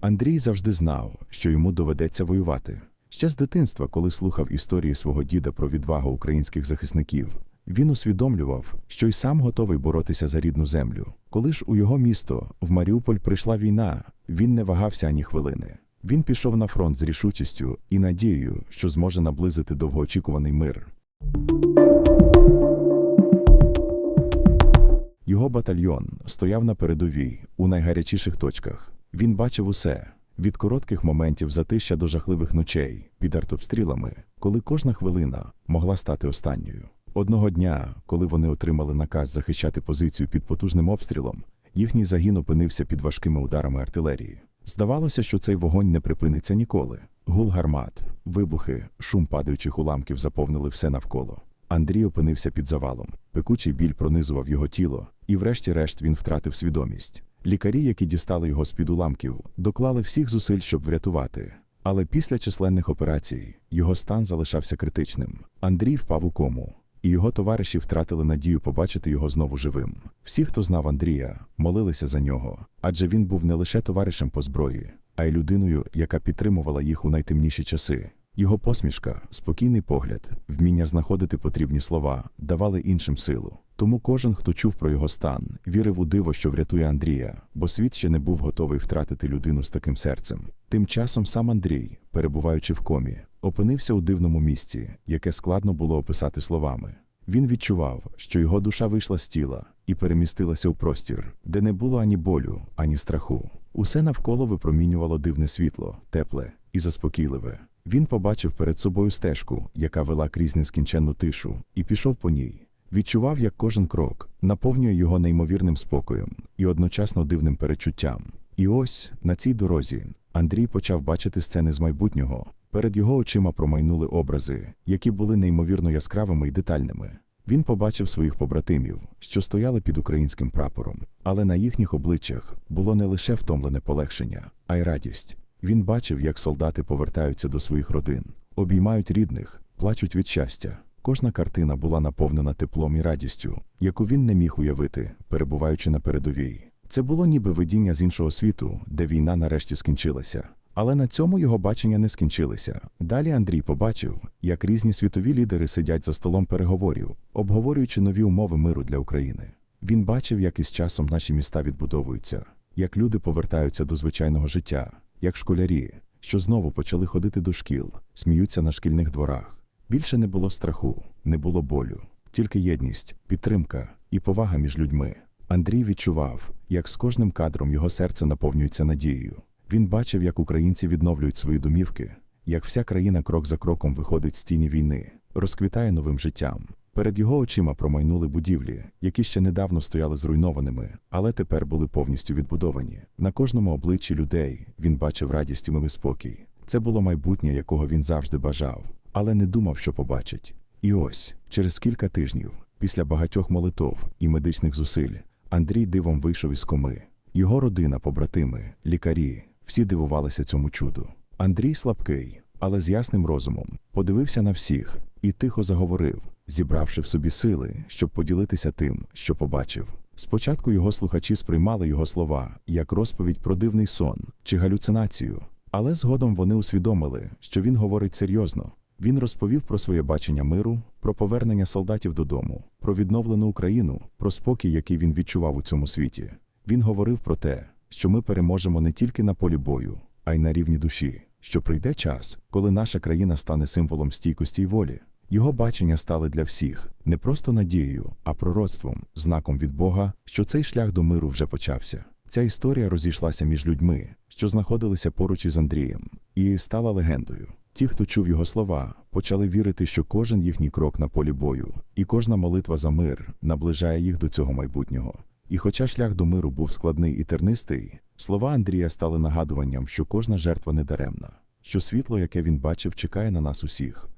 Андрій завжди знав, що йому доведеться воювати. Ще з дитинства, коли слухав історії свого діда про відвагу українських захисників, він усвідомлював, що й сам готовий боротися за рідну землю. Коли ж у його місто, в Маріуполь, прийшла війна, він не вагався ані хвилини. Він пішов на фронт з рішучістю і надією, що зможе наблизити довгоочікуваний мир. Його батальйон стояв на передовій у найгарячіших точках. Він бачив усе від коротких моментів затища до жахливих ночей під артобстрілами, коли кожна хвилина могла стати останньою. Одного дня, коли вони отримали наказ захищати позицію під потужним обстрілом, їхній загін опинився під важкими ударами артилерії. Здавалося, що цей вогонь не припиниться ніколи. Гул гармат, вибухи, шум падаючих уламків заповнили все навколо. Андрій опинився під завалом. Пекучий біль пронизував його тіло, і врешті-решт він втратив свідомість. Лікарі, які дістали його з-під уламків, доклали всіх зусиль, щоб врятувати. Але після численних операцій його стан залишався критичним. Андрій впав у кому, і його товариші втратили надію побачити його знову живим. Всі, хто знав Андрія, молилися за нього, адже він був не лише товаришем по зброї, а й людиною, яка підтримувала їх у найтемніші часи. Його посмішка, спокійний погляд, вміння знаходити потрібні слова давали іншим силу. Тому кожен, хто чув про його стан, вірив у диво, що врятує Андрія, бо світ ще не був готовий втратити людину з таким серцем. Тим часом сам Андрій, перебуваючи в комі, опинився у дивному місці, яке складно було описати словами. Він відчував, що його душа вийшла з тіла і перемістилася у простір, де не було ані болю, ані страху. Усе навколо випромінювало дивне світло, тепле і заспокійливе. Він побачив перед собою стежку, яка вела крізь нескінченну тишу, і пішов по ній. Відчував, як кожен крок наповнює його неймовірним спокоєм і одночасно дивним перечуттям. І ось на цій дорозі Андрій почав бачити сцени з майбутнього. Перед його очима промайнули образи, які були неймовірно яскравими і детальними. Він побачив своїх побратимів, що стояли під українським прапором, але на їхніх обличчях було не лише втомлене полегшення, а й радість. Він бачив, як солдати повертаються до своїх родин, обіймають рідних, плачуть від щастя. Кожна картина була наповнена теплом і радістю, яку він не міг уявити, перебуваючи на передовій. Це було ніби видіння з іншого світу, де війна нарешті скінчилася. Але на цьому його бачення не скінчилися. Далі Андрій побачив, як різні світові лідери сидять за столом переговорів, обговорюючи нові умови миру для України. Він бачив, як із часом наші міста відбудовуються, як люди повертаються до звичайного життя, як школярі, що знову почали ходити до шкіл, сміються на шкільних дворах. Більше не було страху, не було болю, тільки єдність, підтримка і повага між людьми. Андрій відчував, як з кожним кадром його серце наповнюється надією. Він бачив, як українці відновлюють свої домівки, як вся країна крок за кроком виходить з тіні війни, розквітає новим життям. Перед його очима промайнули будівлі, які ще недавно стояли зруйнованими, але тепер були повністю відбудовані. На кожному обличчі людей він бачив радість і милий спокій. Це було майбутнє, якого він завжди бажав, але не думав, що побачить. І ось, через кілька тижнів, після багатьох молитов і медичних зусиль, Андрій дивом вийшов із коми. Його родина, побратими, лікарі всі дивувалися цьому чуду. Андрій слабкий, але з ясним розумом, подивився на всіх і тихо заговорив, зібравши в собі сили, щоб поділитися тим, що побачив. Спочатку його слухачі сприймали його слова як розповідь про дивний сон чи галюцинацію, але згодом вони усвідомили, що він говорить серйозно. Він розповів про своє бачення миру, про повернення солдатів додому, про відновлену Україну, про спокій, який він відчував у цьому світі. Він говорив про те, що ми переможемо не тільки на полі бою, а й на рівні душі, що прийде час, коли наша країна стане символом стійкості й волі. Його бачення стали для всіх не просто надією, а пророцтвом, знаком від Бога, що цей шлях до миру вже почався. Ця історія розійшлася між людьми, що знаходилися поруч із Андрієм, і стала легендою. Ті, хто чув його слова, почали вірити, що кожен їхній крок на полі бою і кожна молитва за мир наближає їх до цього майбутнього. І хоча шлях до миру був складний і тернистий, слова Андрія стали нагадуванням, що кожна жертва недаремна, що світло, яке він бачив, чекає на нас усіх.